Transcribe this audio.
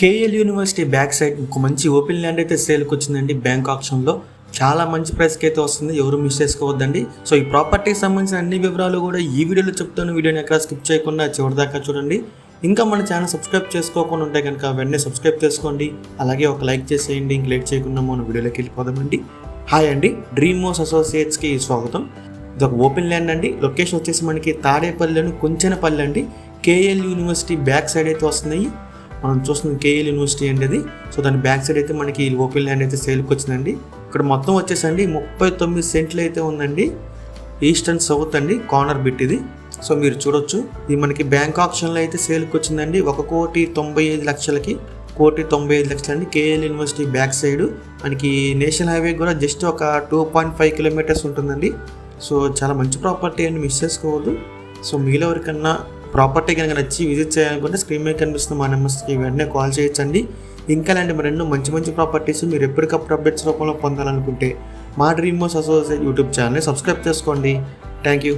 KL university back side ఒక మంచి open land అయితే సేల్కి వచ్చిందండి బ్యాంక్ ఆప్షన్లో. చాలా మంచి ప్రైస్కి అయితే వస్తుంది ఎవరు మిస్ చేసుకోవద్దండి. సో ఈ ప్రాపర్టీకి సంబంధించిన అన్ని వివరాలు కూడా ఈ వీడియోలో చెప్తాను. వీడియోని ఎక్కడ స్కిప్ చేయకుండా చివరిదాకా చూడండి. ఇంకా మన ఛానల్ సబ్స్క్రైబ్ చేసుకోకుండా ఉంటే కనుక వెంటనే సబ్స్క్రైబ్ చేసుకోండి. అలాగే ఒక లైక్ చేసేయండి. ఇంక లేట్ చేయకుండా మనం వీడియోలోకి వెళ్ళిపోదామండి. హాయ్ అండి డ్రీమ్ మోస్ అసోసియేట్స్కి స్వాగతం. ఇది ఒక ఓపెన్ ల్యాండ్ అండి. లొకేషన్ వచ్చేసి మనకి తాడేపల్లిలోని కొంచెనపల్లి అండి. కేఎల్ యూనివర్సిటీ బ్యాక్ సైడ్ అయితే వస్తున్నాయి. మనం చూస్తున్నాం కేఎల్ యూనివర్సిటీ అండి అది. సో దాని బ్యాక్ సైడ్ అయితే మనకి ఈ ఓపెన్ ల్యాండ్ అయితే సేల్కి వచ్చిందండి. ఇక్కడ మొత్తం వచ్చేసండి ముప్పై తొమ్మిది సెంట్లు అయితే ఉందండి. ఈస్ట్ అండ్ సౌత్ అండి కార్నర్ బిట్ ఇది. సో మీరు చూడొచ్చు. ఇది మనకి బ్యాంక్ ఆప్షన్లో అయితే సేల్కి వచ్చిందండి. ఒక కోటి తొంభై ఐదు లక్షలకి కోటి తొంభై ఐదు లక్షలు అండి కేఎల్ యూనివర్సిటీ బ్యాక్ సైడ్ మనకి నేషనల్ హైవే కూడా జస్ట్ ఒక టూ పాయింట్ ఫైవ్ కిలోమీటర్స్ ఉంటుందండి. సో చాలా మంచి ప్రాపర్టీ అండి మిస్ చేసుకోవద్దు. సో మీలో ఎవరికన్నా ప్రాపర్టీ కనుక నచ్చి విజిట్ చేయాలనుకుంటే స్క్రీన్ మీద కనిపిస్తున్న మా నెంబర్స్కి వెంటనే కాల్ చేయొచ్చండి. ఇంకా లాంటి మరెన్నో మంచి మంచి ప్రాపర్టీస్ మీరు ఎప్పటికప్పుడు అప్డేట్స్ రూపంలో పొందాలనుకుంటే మా డ్రీమ్ మోస్ అసోసియేట్ యూట్యూబ్ ఛానల్ని సబ్స్క్రైబ్ చేసుకోండి. Thank you